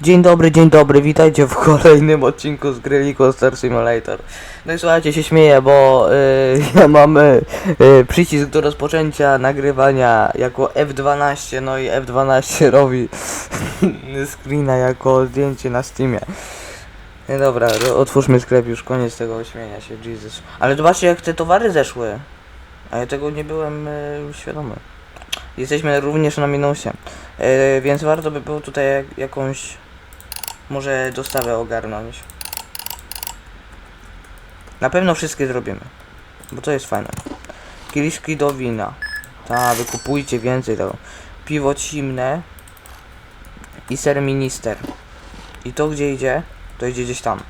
Dzień dobry, dzień dobry, witajcie w kolejnym odcinku z gry Lico Star Simulator. No i słuchajcie, się śmieję, bo y, ja mam y, y, przycisk do rozpoczęcia nagrywania jako F12, no i F12 robi screena jako zdjęcie na Steamie. No dobra, otwórzmy sklep, już koniec tego śmienia się, Jesus. Ale zobaczcie jak te towary zeszły. A ja tego nie byłem y, świadomy. Jesteśmy również na minusie. E, więc warto by było tutaj jak, jakąś może dostawę ogarnąć. Na pewno wszystkie zrobimy. Bo to jest fajne. Kieliszki do wina. Ta, wykupujcie więcej tego. Piwo cimne. I ser minister. I to gdzie idzie? To idzie gdzieś tam.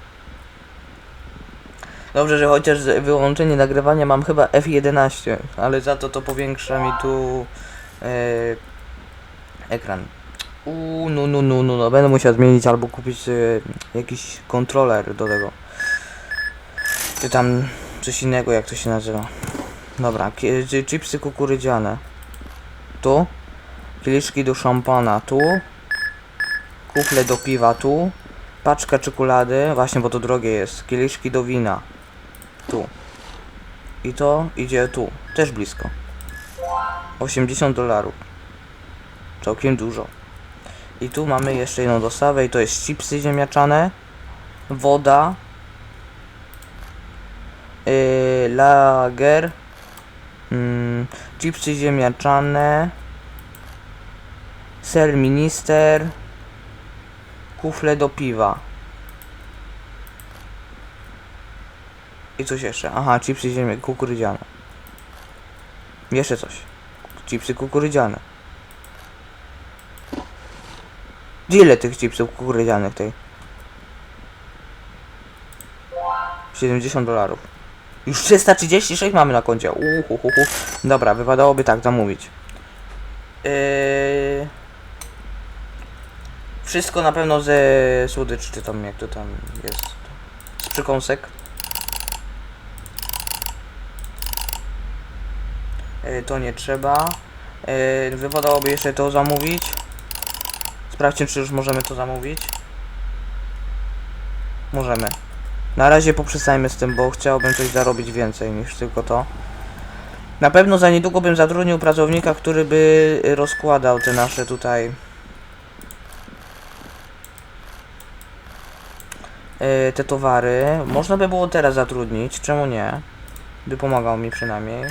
Dobrze, że chociaż wyłączenie nagrywania mam chyba F11, ale za to to powiększa mi tu e, ekran. Uuu, no, no, no, no, no, będę musiał zmienić albo kupić e, jakiś kontroler do tego. Czy tam coś innego, jak to się nazywa. Dobra, chipsy kukurydziane. Tu. Kieliszki do szampana, tu. Kufle do piwa, tu. Paczka czekolady, właśnie, bo to drogie jest. Kieliszki do wina. Tu. I to idzie tu. Też blisko. 80 dolarów. Całkiem dużo. I tu mamy jeszcze jedną dostawę i to jest chipsy ziemniaczane, woda, yy, lager, mm, chipsy ziemniaczane, ser minister, kufle do piwa. I coś jeszcze. Aha, chipsy ziemia kukurydziane. Jeszcze coś. Chipsy kukurydziane. Ile tych chipsów kukurydzianych tej? 70 dolarów. Już 336 mamy na koncie. Uhuhuhu. Dobra, wypadałoby tak zamówić. Yy... Wszystko na pewno ze słodycz, czy tam jak to tam jest. Z przykąsek. Yy, to nie trzeba. Yy, wypadałoby jeszcze to zamówić. Sprawdźcie, czy już możemy to zamówić. Możemy. Na razie poprzestajmy z tym, bo chciałbym coś zarobić więcej niż tylko to. Na pewno za niedługo bym zatrudnił pracownika, który by rozkładał te nasze tutaj e, te towary. Można by było teraz zatrudnić, czemu nie? By pomagał mi przynajmniej.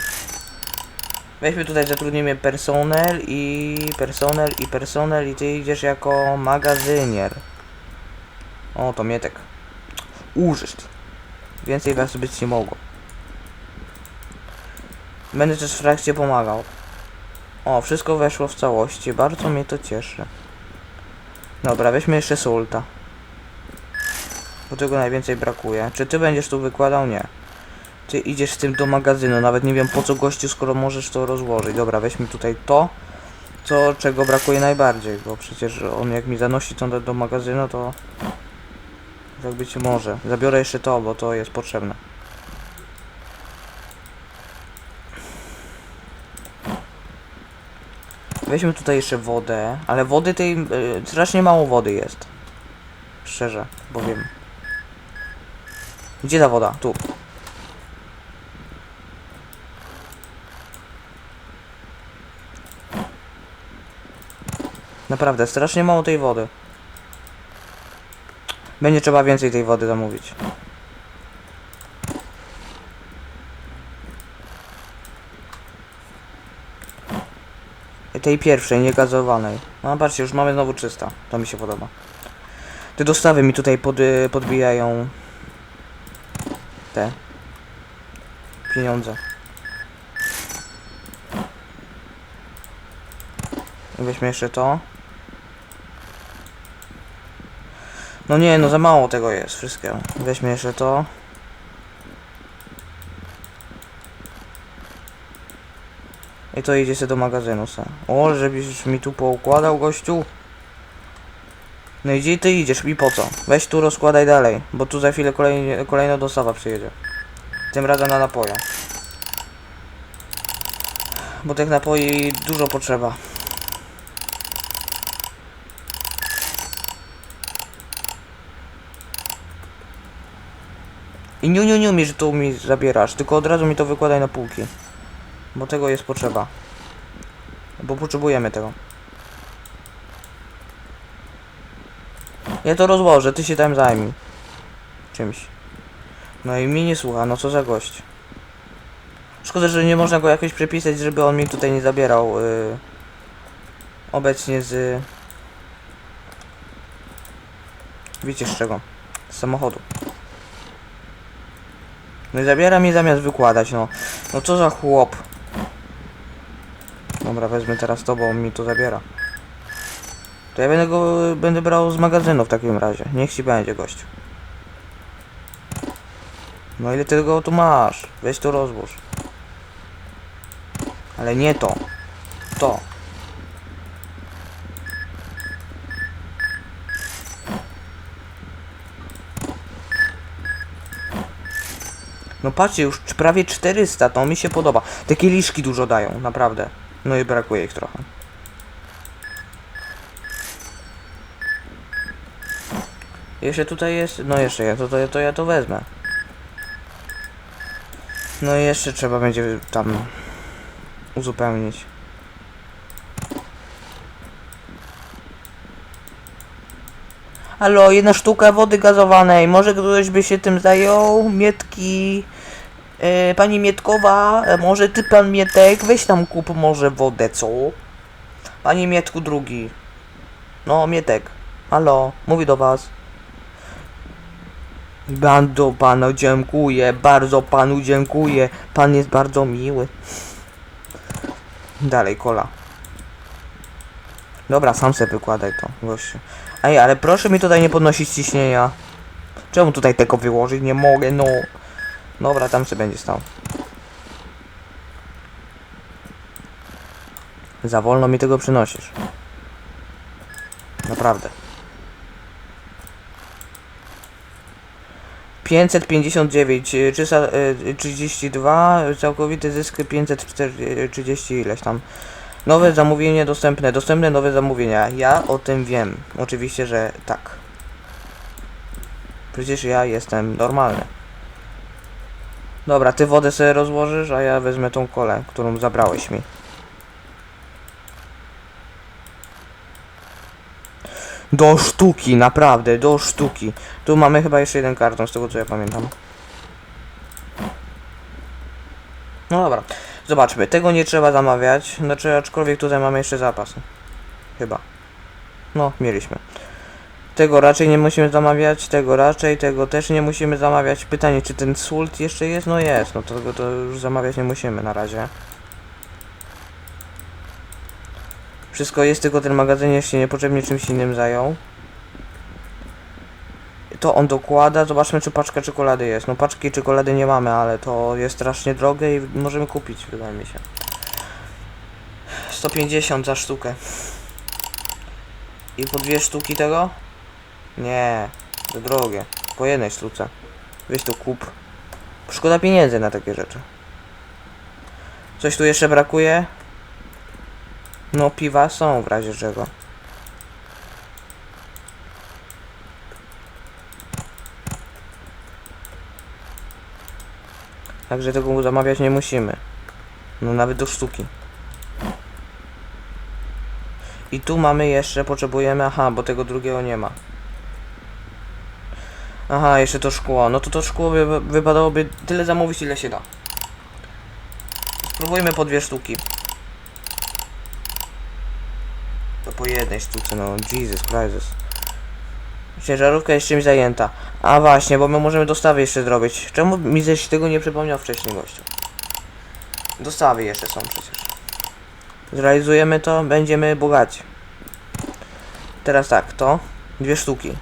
Weźmy tutaj, zatrudnimy personel i personel i personel i ty idziesz jako magazynier. O, to Mietek. Użysz. Więcej was być nie mogło. Będę też w trakcie pomagał. O, wszystko weszło w całości. Bardzo mnie to cieszy. Dobra, weźmy jeszcze sulta. Bo tego najwięcej brakuje. Czy ty będziesz tu wykładał? Nie. Ty idziesz z tym do magazynu, nawet nie wiem po co gościu, skoro możesz to rozłożyć. Dobra, weźmy tutaj to, co czego brakuje najbardziej, bo przecież on jak mi zanosi to do, do magazynu, to tak być może. Zabiorę jeszcze to, bo to jest potrzebne. Weźmy tutaj jeszcze wodę, ale wody tej, y, strasznie mało wody jest. Szczerze, powiem. Gdzie ta woda? Tu. Naprawdę, strasznie mało tej wody. Będzie trzeba więcej tej wody zamówić. Tej pierwszej, niegazowanej. No patrzcie, już mamy znowu 300. To mi się podoba. Te dostawy mi tutaj pod, podbijają te pieniądze. Weźmy jeszcze to. No nie, no za mało tego jest wszystkiego. Weźmy jeszcze to. I to idzie sobie do magazynu se. O, żebyś mi tu poukładał gościu. No i ty idziesz i po co? Weź tu rozkładaj dalej, bo tu za chwilę kolej, kolejna dostawa przyjedzie. Tym razem na napoje. Bo tych napoi dużo potrzeba. I niu, niu, niu mi, że tu mi zabierasz, tylko od razu mi to wykładaj na półki. Bo tego jest potrzeba. Bo potrzebujemy tego. Ja to rozłożę, ty się tam zajmij. Czymś. No i mnie nie słucha, no co za gość. Szkoda, że nie można go jakoś przepisać, żeby on mi tutaj nie zabierał y, obecnie z... Wiecie z czego? Z samochodu. No i zabiera mi zamiast wykładać, no. No co za chłop. Dobra, wezmę teraz to, bo on mi to zabiera. To ja będę go będę brał z magazynu w takim razie. Niech ci będzie gościu. No ile ty tego tu masz? Weź to rozłóż. Ale nie to. To. No patrzcie, już prawie 400, to mi się podoba. Te kieliszki dużo dają, naprawdę. No i brakuje ich trochę. Jeszcze tutaj jest, no jeszcze ja, to, to, to ja to wezmę. No i jeszcze trzeba będzie tam uzupełnić. Halo, jedna sztuka wody gazowanej. Może ktoś by się tym zajął? Mietki. E, pani Mietkowa, e, może ty pan Mietek, weź tam kup może wodę, co? Panie Mietku drugi. No, Mietek. Halo, mówi do was. Bardzo panu dziękuję, bardzo panu dziękuję. Pan jest bardzo miły. Dalej, kola. Dobra, sam sobie wykładaj to, gościu. Ej, ale proszę mi tutaj nie podnosić ciśnienia. Czemu tutaj tego wyłożyć? Nie mogę, no. Dobra, tam sobie będzie stał. Za wolno mi tego przynosisz. Naprawdę. 559, y, 332, całkowity zysk 530 ileś tam. Nowe zamówienie dostępne, dostępne nowe zamówienia. Ja o tym wiem. Oczywiście, że tak. Przecież ja jestem normalny. Dobra, ty wodę sobie rozłożysz, a ja wezmę tą kolę, którą zabrałeś mi. Do sztuki, naprawdę, do sztuki. Tu mamy chyba jeszcze jeden karton, z tego co ja pamiętam. No dobra, zobaczmy. Tego nie trzeba zamawiać. Znaczy, aczkolwiek tutaj mamy jeszcze zapas. Chyba. No, mieliśmy. Tego raczej nie musimy zamawiać, tego raczej, tego też nie musimy zamawiać. Pytanie, czy ten sult jeszcze jest? No jest, no to to już zamawiać nie musimy na razie. Wszystko jest, tylko ten magazyn jeszcze niepotrzebnie czymś innym zajął. To on dokłada, zobaczmy czy paczka czekolady jest. No paczki czekolady nie mamy, ale to jest strasznie drogie i możemy kupić, wydaje mi się. 150 za sztukę. I po dwie sztuki tego? Nie, to drogie. Po jednej sztuce. Weź to kup. Szkoda pieniędzy na takie rzeczy. Coś tu jeszcze brakuje? No piwa są w razie czego. Także tego zamawiać nie musimy. No nawet do sztuki. I tu mamy jeszcze, potrzebujemy, aha, bo tego drugiego nie ma. Aha, jeszcze to szkło. No to to szkło wy, wypadałoby tyle zamówić, ile się da. Spróbujmy po dwie sztuki. To po jednej sztuce, no Jesus Christ. Ciężarówka jest czymś zajęta. A właśnie, bo my możemy dostawy jeszcze zrobić. Czemu mi żeś tego nie przypomniał wcześniej, gościu? Dostawy jeszcze są przecież. Zrealizujemy to, będziemy bogaci. Teraz tak, to dwie sztuki.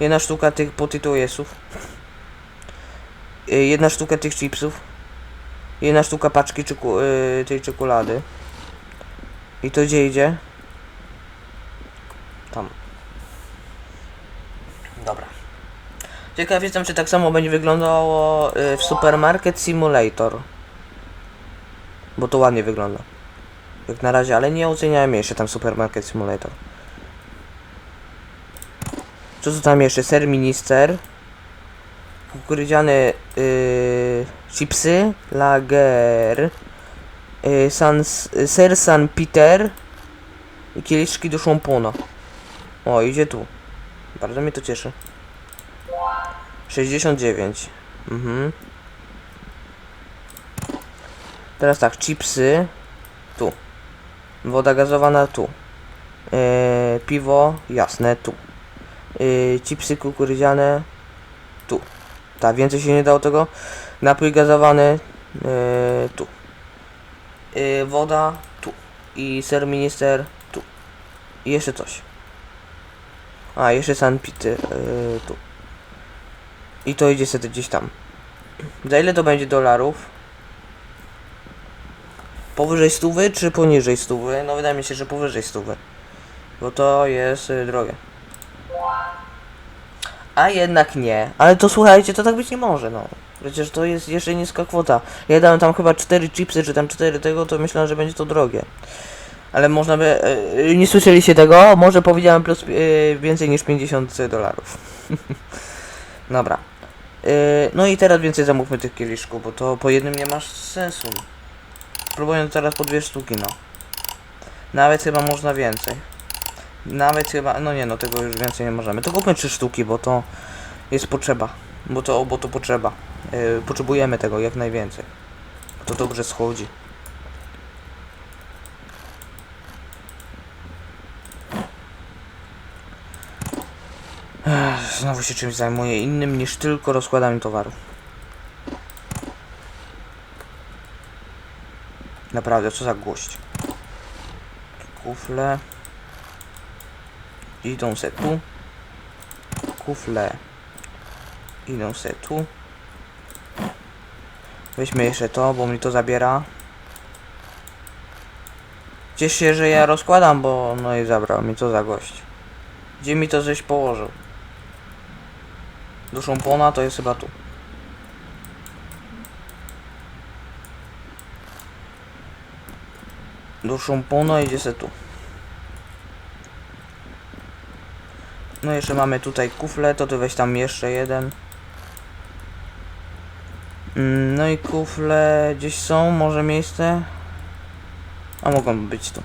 Jedna sztuka tych potytujesów. Y, Jedna sztuka tych chipsów. Jedna sztuka paczki czeku, y, tej czekolady. I to gdzie idzie? Tam. Dobra. Ciekaw jestem, czy tak samo będzie wyglądało y, w Supermarket Simulator. Bo to ładnie wygląda. Jak na razie, ale nie oceniałem jeszcze tam Supermarket Simulator. Co tu tam jeszcze? Ser minister. kukurydziane yy, chipsy, lager, yy, san, ser San Peter i kieliszki do szampona. O, idzie tu. Bardzo mnie to cieszy. 69. Mhm. Teraz tak, chipsy. Tu. Woda gazowana tu. Yy, piwo jasne tu. Yy, chipsy kukurydziane tu. Tak, więcej się nie dało tego. Napój gazowany yy, tu. Woda tu. I ser minister tu. I jeszcze coś. A, jeszcze San Peter yy, tu. I to idzie sobie gdzieś tam. Za ile to będzie dolarów? Powyżej stówy czy poniżej stówy? No wydaje mi się, że powyżej stówy. Bo to jest y, drogie. A jednak nie. Ale to słuchajcie, to tak być nie może, no. Przecież to jest jeszcze niska kwota. Ja dałem tam chyba 4 chipsy, czy tam 4 tego, to myślałem, że będzie to drogie. Ale można by... y, nie słyszeliście tego? Może powiedziałem plus y, więcej niż 50 dolarów. Dobra. Y, no i teraz więcej zamówmy tych kieliszków, bo to po jednym nie masz sensu. Próbuję teraz po dwie sztuki, no. Nawet chyba można więcej. Nawet chyba, no nie no, tego już więcej nie możemy. To kupmy trzy sztuki, bo to jest potrzeba. Bo to, bo to potrzeba. Yy, potrzebujemy tego jak najwięcej. To dobrze schodzi. Znowu się czymś zajmuję innym niż tylko rozkładaniem towaru. Naprawdę, co za gość. Kufle. Idą se tu. Kufle. Idą se tu. Weźmy jeszcze to, bo mi to zabiera. Ciesz się, że ja rozkładam, bo no i zabrał mi to za gość. Gdzie mi to żeś położył? Do szampona to jest chyba tu. Do szampona idzie se tu. No jeszcze mamy tutaj kufle, to ty weź tam jeszcze jeden. Mm, No i kufle gdzieś są, może miejsce? A mogą być tu.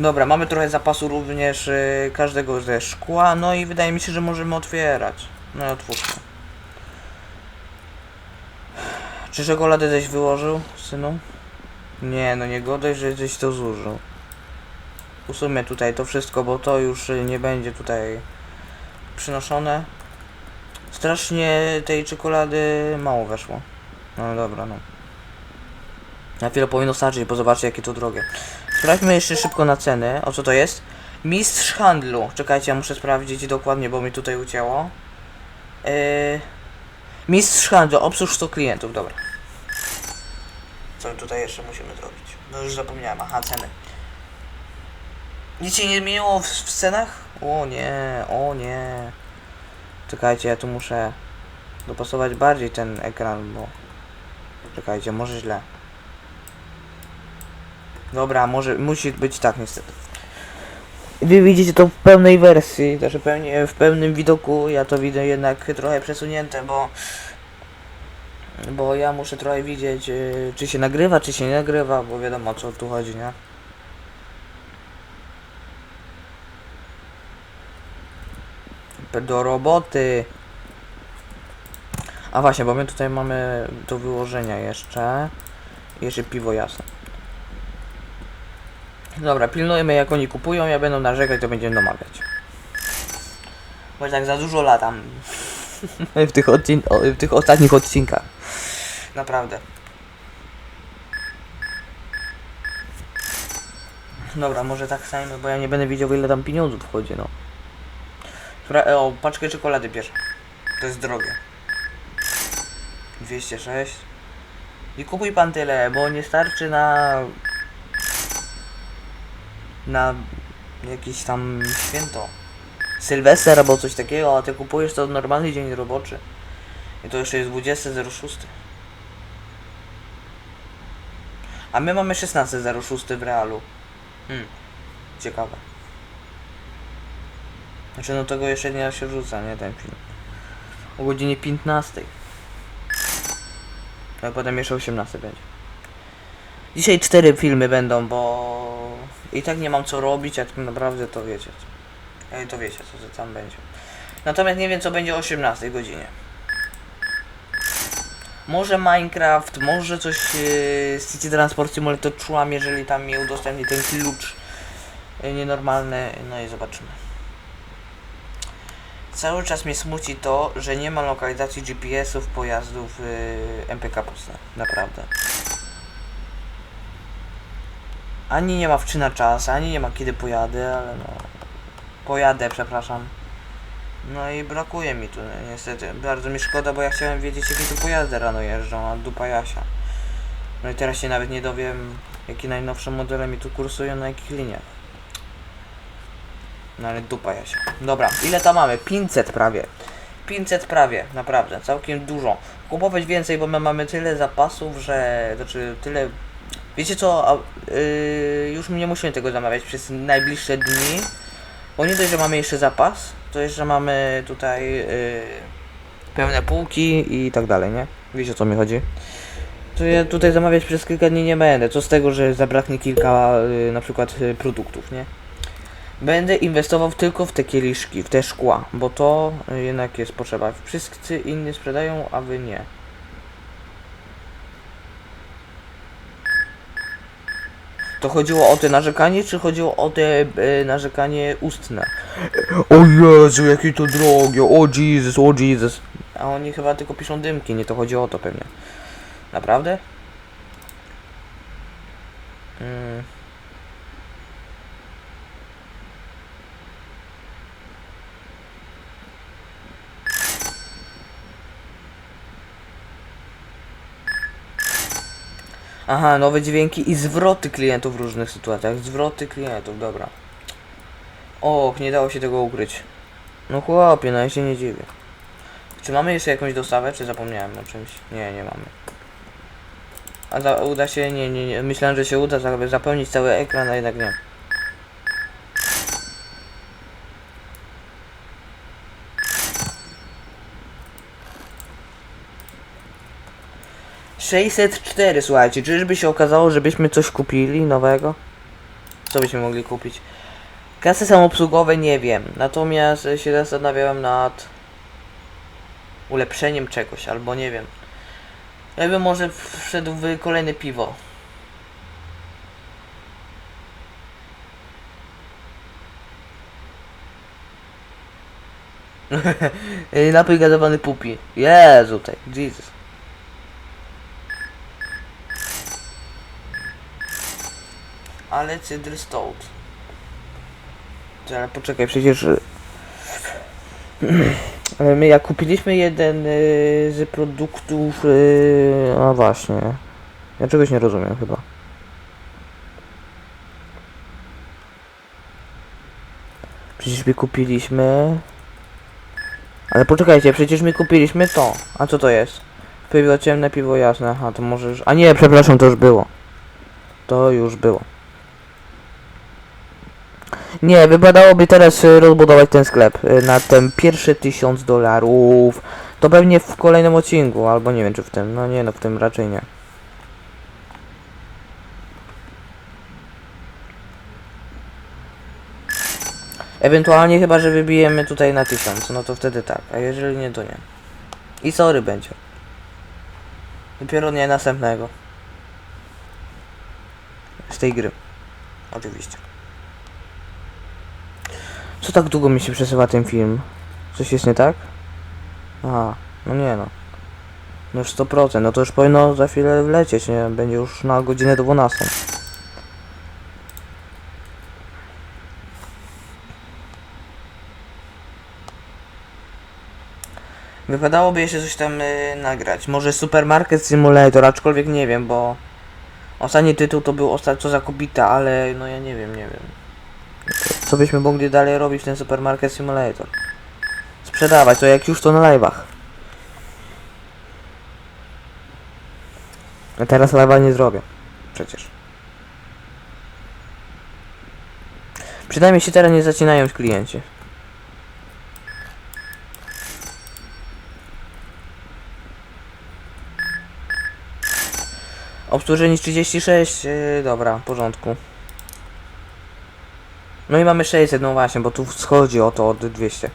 Dobra, mamy trochę zapasu również y, każdego ze szkła, no i wydaje mi się, że możemy otwierać. No i otwórzmy. Czy czekoladę żeś wyłożył, synu? Nie, no nie godaj, że żeś to zużył. Usuńmy tutaj to wszystko, bo to już y, nie będzie tutaj przynoszone. Strasznie tej czekolady mało weszło. No dobra, no. Na chwilę powinno starczyć, bo zobaczcie jakie to drogie. Sprawdźmy jeszcze szybko na ceny. O co to jest? Mistrz handlu. Czekajcie, ja muszę sprawdzić dokładnie, bo mi tutaj ucięło. Yy... Mistrz handlu, obsłuż 100 klientów, dobra. Co tutaj jeszcze musimy zrobić? No już zapomniałem, aha, ceny. Nic się nie zmieniło w, w cenach? O nie, o nie. Czekajcie, ja tu muszę dopasować bardziej ten ekran, bo... Czekajcie, może źle. Dobra, może musi być tak niestety. Wy widzicie to w pełnej wersji, znaczy w pełnym widoku, ja to widzę jednak trochę przesunięte, bo bo ja muszę trochę widzieć yy, czy się nagrywa, czy się nie nagrywa, bo wiadomo o co tu chodzi, nie? Do roboty. A właśnie, bo my tutaj mamy do wyłożenia jeszcze. Jeszcze piwo jasne. Dobra, pilnujmy jak oni kupują, ja będę narzekać, to będziemy domawiać. Bo tak za dużo latam. w, tych odcin- w tych ostatnich odcinkach. Naprawdę. Dobra, może tak samo, bo ja nie będę wiedział ile tam pieniądzów wchodzi, no. Spra- e, o, paczkę czekolady bierze. To jest drogie. 206. I kupuj pan tyle, bo nie starczy na na jakieś tam święto. Sylwester albo coś takiego, a ty kupujesz to normalny dzień roboczy. I to jeszcze jest 20.06. A my mamy 16.06 w realu. Hmm. Ciekawe. Znaczy no tego jeszcze dnia się rzuca, nie ten film. O godzinie 15. A potem jeszcze 18 będzie. Dzisiaj cztery filmy będą, bo i tak nie mam co robić, a tak naprawdę to wiecie. to wiecie co, co tam będzie. Natomiast nie wiem co będzie o 18 godzinie. Może Minecraft, może coś yy, z City Transport Simulator czułam, jeżeli tam mi udostępni ten klucz yy, nienormalny, no i zobaczymy. Cały czas mnie smuci to, że nie ma lokalizacji GPS-ów pojazdów yy, MPK Poznań. Naprawdę. Ani nie ma wczyna czas, ani nie ma kiedy pojadę, ale no... Pojadę, przepraszam. No i brakuje mi tu, niestety. Bardzo mi szkoda, bo ja chciałem wiedzieć, jakie tu pojazdy rano jeżdżą, a dupa Jasia. No i teraz się nawet nie dowiem, jakie najnowsze modele mi tu kursują, na jakich liniach. No ale dupa Jasia. Dobra, ile to mamy? 500 prawie. 500 prawie, naprawdę, całkiem dużo. Kupować więcej, bo my mamy tyle zapasów, że... Znaczy, tyle... Wiecie co, yy, już nie musimy tego zamawiać przez najbliższe dni. Bo nie dość, że mamy jeszcze zapas, to jeszcze mamy tutaj yy, pełne półki i tak dalej, nie? Wiecie o co mi chodzi? To ja tutaj zamawiać przez kilka dni nie będę. Co z tego, że zabraknie kilka yy, na przykład yy, produktów, nie? Będę inwestował tylko w te kieliszki, w te szkła, bo to jednak jest potrzeba. Wszyscy inni sprzedają, a wy nie. To chodziło o te narzekanie, czy chodziło o te y, narzekanie ustne? O Jezu, jakie to drogie, o Jesus, o Jesus. A oni chyba tylko piszą dymki, nie to chodzi o to pewnie. Naprawdę? Mm. Aha, nowe dźwięki i zwroty klientów w różnych sytuacjach. Zwroty klientów, dobra. Och, nie dało się tego ukryć. No chłopie, no ja się nie dziwię. Czy mamy jeszcze jakąś dostawę, czy zapomniałem o czymś? Nie, nie mamy. A uda się? Nie, nie, nie. Myślałem, że się uda za- zapełnić cały ekran, a jednak nie. Sześćset cztery, słuchajcie, czyżby się okazało, żebyśmy coś kupili nowego? Co byśmy mogli kupić? Kasy samoobsługowe nie wiem, natomiast się zastanawiałem nad ulepszeniem czegoś, albo nie wiem. Ja bym może wszedł w kolejne piwo. Napój gazowany pupi. Jezu, tej, Jesus. Ale cydr stout. Ty, Ale poczekaj, przecież... Ale my jak kupiliśmy jeden y, z produktów... Y, a właśnie. Ja czegoś nie rozumiem chyba. Przecież my kupiliśmy... Ale poczekajcie, przecież my kupiliśmy to. A co to jest? Piwo ciemne, piwo jasne. Aha, to może już... A nie, przepraszam, to już było. To już było. Nie, wypadałoby teraz y, rozbudować ten sklep y, na ten pierwszy tysiąc dolarów. To pewnie w kolejnym odcinku, albo nie wiem czy w tym. No nie, no w tym raczej nie. Ewentualnie chyba, że wybijemy tutaj na tysiąc, no to wtedy tak, a jeżeli nie, to nie. I sorry będzie. Dopiero nie następnego. Z tej gry. Oczywiście. Co tak długo mi się przesuwa ten film? Coś jest nie tak? Aha, no nie no. No już 100%, no to już powinno za chwilę wlecieć, nie? Będzie już na godzinę 12. Wypadałoby jeszcze coś tam y, nagrać. Może Supermarket Simulator, aczkolwiek nie wiem, bo ostatni tytuł to był ostatnio co za kobita, ale no ja nie wiem, nie wiem. Co byśmy mogli dalej robić ten Supermarket Simulator? Sprzedawać, to jak już to na live'ach. A teraz live'a nie zrobię. Przecież. Przynajmniej się teraz nie zacinają klienci. Obsłużenie 36, yy, dobra, w porządku. No i mamy 600, no właśnie, bo tu schodzi o to od 200.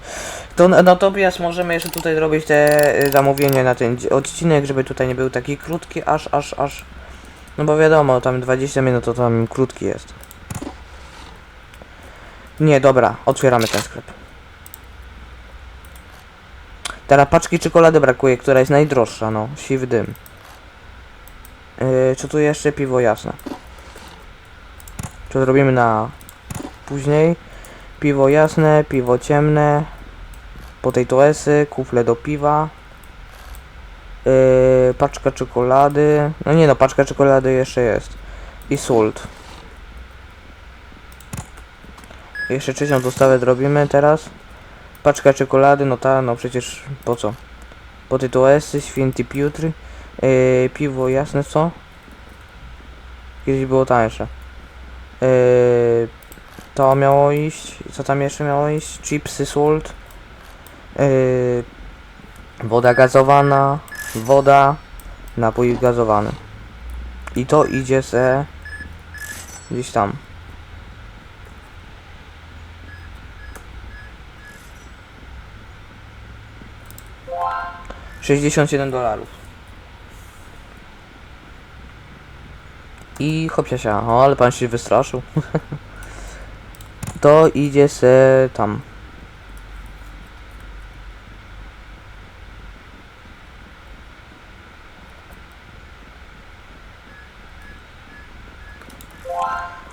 To na- natomiast możemy jeszcze tutaj zrobić te y, zamówienia na ten odcinek, żeby tutaj nie był taki krótki, aż, aż, aż. No bo wiadomo, tam 20 minut to tam krótki jest. Nie, dobra, otwieramy ten sklep. Teraz paczki czekolady brakuje, która jest najdroższa, no, siwy dym. Yy, co tu jeszcze? Piwo jasne. To zrobimy na później. Piwo jasne, piwo ciemne, potatoesy, kufle do piwa, yy, paczka czekolady, no nie no, paczka czekolady jeszcze jest i sult. Jeszcze trzecią dostawę zrobimy teraz. Paczka czekolady, no ta, no przecież po co? Potatoesy, święty Piotr, yy, piwo jasne, co? Kiedyś było tańsze. Yy, to miało iść. Co tam jeszcze miało iść? Chipsy salt. Yy, woda gazowana. Woda. Napój gazowany. I to idzie se gdzieś tam. Sześćdziesiąt siedem dolarów. I hopsiasia, o ale pan się wystraszył. to idzie se tam.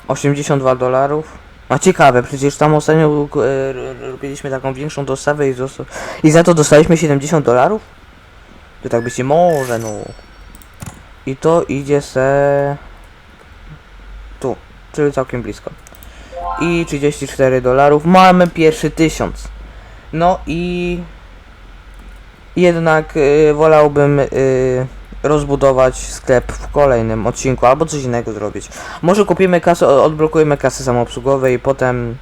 Osiemdziesiąt dwa dolarów. A ciekawe, przecież tam ostatnio e, robiliśmy taką większą dostawę i, i za to dostaliśmy 70 dolarów? To tak być nie może, no. I to idzie se tu, czyli całkiem blisko. I 34 dolarów. Mamy pierwszy tysiąc. No i jednak y, wolałbym y, rozbudować sklep w kolejnym odcinku albo coś innego zrobić. Może kupimy kasę, odblokujemy kasy samoobsługowe i potem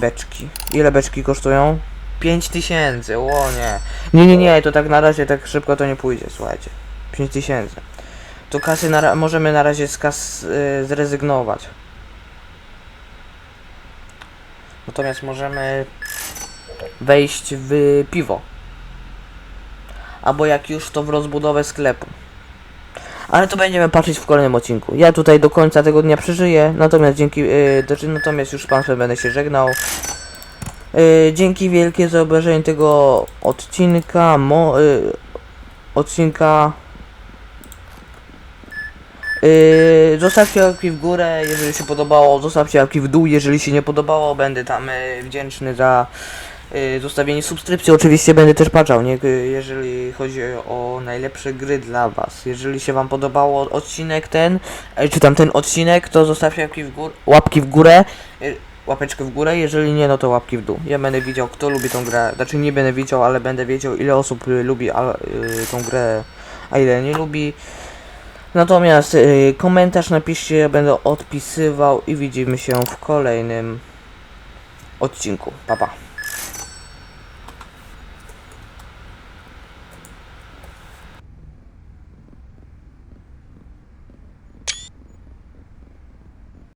beczki. Ile beczki kosztują? 5000, o nie. Nie, nie, nie, to tak na razie tak szybko to nie pójdzie, słuchajcie. 5000. To kasy na, możemy na razie z kas y, zrezygnować. Natomiast możemy wejść w piwo. Albo jak już to w rozbudowę sklepu. Ale to będziemy patrzeć w kolejnym odcinku. Ja tutaj do końca tego dnia przeżyję, natomiast dzięki, yy, natomiast już z Państwem będę się żegnał. Yy, dzięki wielkie za obejrzenie tego odcinka, mo, yy, odcinka Yy, zostawcie łapki w górę, jeżeli się podobało, zostawcie łapki w dół, jeżeli się nie podobało, będę tam yy, wdzięczny za yy, zostawienie subskrypcji, oczywiście będę też patrzał, nie, Yy, jeżeli chodzi o najlepsze gry dla was, jeżeli się wam podobało odcinek ten, yy, czy tam ten odcinek, to zostawcie łapki w, gór, łapki w górę, yy, łapeczkę w górę, jeżeli nie, no to łapki w dół, ja będę widział kto lubi tą grę, znaczy nie będę wiedział, ale będę wiedział ile osób yy, lubi a, yy, tą grę, a ile nie lubi, Natomiast y, komentarz napiszcie, ja będę odpisywał i widzimy się w kolejnym odcinku. Pa pa.